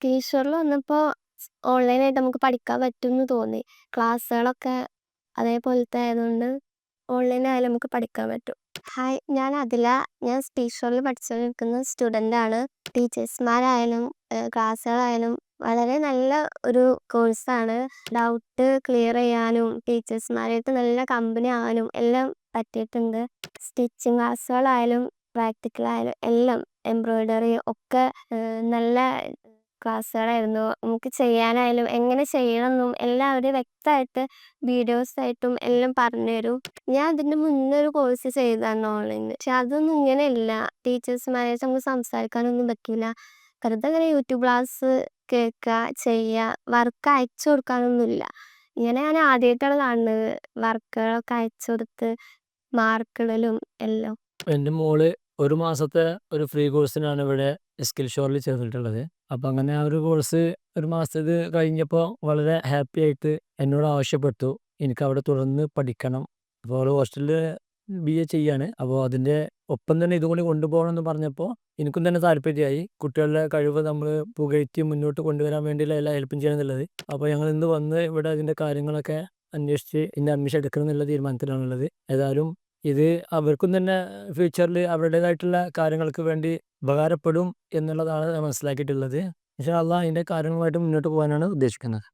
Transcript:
സ്കീഷോറിൽ വന്നപ്പോൾ ഓൺലൈനായിട്ട് നമുക്ക് പഠിക്കാൻ പറ്റുമെന്ന് തോന്നി. ക്ലാസ്സുകളൊക്കെ അതേപോലത്തെ ആയതുകൊണ്ട് ഓൺലൈനായാലും നമുക്ക് പഠിക്കാൻ പറ്റും. ഹായ് ഞാൻ അതില. ഞാൻ സ്പീഷോറിൽ പഠിച്ചുകൊണ്ടിരിക്കുന്ന ആണ് ടീച്ചേഴ്സ്മാരായാലും ക്ലാസ്സുകളായാലും വളരെ നല്ല ഒരു കോഴ്സാണ്. ഡൗട്ട് ക്ലിയർ ചെയ്യാനും ടീച്ചേഴ്സ്മാരായിട്ട് നല്ല കമ്പനി ആവാനും എല്ലാം പറ്റിയിട്ടുണ്ട്. സ്റ്റിച്ചിങ് ക്ലാസ്സുകളായാലും പ്രാക്ടിക്കലായാലും എല്ലാം എംബ്രോയിഡറി ഒക്കെ നല്ല ക്ലാസ്സുകളായിരുന്നു. നമുക്ക് ചെയ്യാനായാലും എങ്ങനെ ചെയ്യണമെന്നും എല്ലാം അവർ വ്യക്തമായിട്ട് വീഡിയോസായിട്ടും എല്ലാം പറഞ്ഞു തരും. ഞാൻ അതിന്റെ മുന്നേ ഒരു കോഴ്സ് ചെയ്തതാണ് ഓൺലൈനിൽ പക്ഷെ അതൊന്നും ഇങ്ങനെയല്ല ടീച്ചേഴ്സുമാരായിട്ട് നമുക്ക് സംസാരിക്കാനൊന്നും പറ്റില്ല. വെറുതെ അങ്ങനെ യൂട്യൂബ് ക്ലാസ് കേൾക്കുക ചെയ്യുക വർക്ക് അയച്ചു കൊടുക്കാനൊന്നുമില്ല ഇങ്ങനെ ഞാൻ ആദ്യമായിട്ടാണ് കാണുന്നത്. വർക്കുകളൊക്കെ അയച്ചു കൊടുത്ത് മാർക്കിടലും എല്ലാം. എന്റെ മോൾ ഒരു മാസത്തെ ഒരു ഫ്രീ കോഴ്സിനാണ് ഇവിടെ സ്കിൽ ഷോറിൽ ചേർന്നിട്ടുള്ളത്. അപ്പം അങ്ങനെ ആ ഒരു കോഴ്സ് ഒരു മാസത്തേത് കഴിഞ്ഞപ്പോൾ വളരെ ഹാപ്പി ആയിട്ട് എന്നോട് ആവശ്യപ്പെട്ടു. എനിക്ക് അവിടെ തുടർന്ന് പഠിക്കണം. അപ്പോൾ അവൾ ഹോസ്റ്റലിൽ ബി എ ചെയ്യാണ്. അപ്പോൾ അതിന്റെ ഒപ്പം തന്നെ ഇതും കൂടി കൊണ്ടുപോകണം എന്ന് പറഞ്ഞപ്പോൾ എനിക്കും തന്നെ താല്പര്യമായി. കുട്ടികളുടെ കഴിവ് നമ്മൾ പുകഴ്ത്തി മുന്നോട്ട് കൊണ്ടുവരാൻ വേണ്ടിയുള്ള എല്ലാ ഹെൽപ്പും ചെയ്യണം എന്നുള്ളത് അപ്പോൾ ഞങ്ങൾ ഇന്ന് വന്ന് ഇവിടെ അതിന്റെ കാര്യങ്ങളൊക്കെ അന്വേഷിച്ച് ഇന്ന് അഡ്മിഷൻ എടുക്കണം എന്നുള്ള തീരുമാനത്തിലാണുള്ളത്. ഏതായാലും ഇത് അവർക്കും തന്നെ ഫ്യൂച്ചറിൽ അവരുടേതായിട്ടുള്ള കാര്യങ്ങൾക്ക് വേണ്ടി ഉപകാരപ്പെടും എന്നുള്ളതാണ് മനസ്സിലാക്കിയിട്ടുള്ളത്. പക്ഷേ അല്ല അതിന്റെ കാര്യങ്ങളുമായിട്ട് മുന്നോട്ട് പോകാനാണ് ഉദ്ദേശിക്കുന്നത്.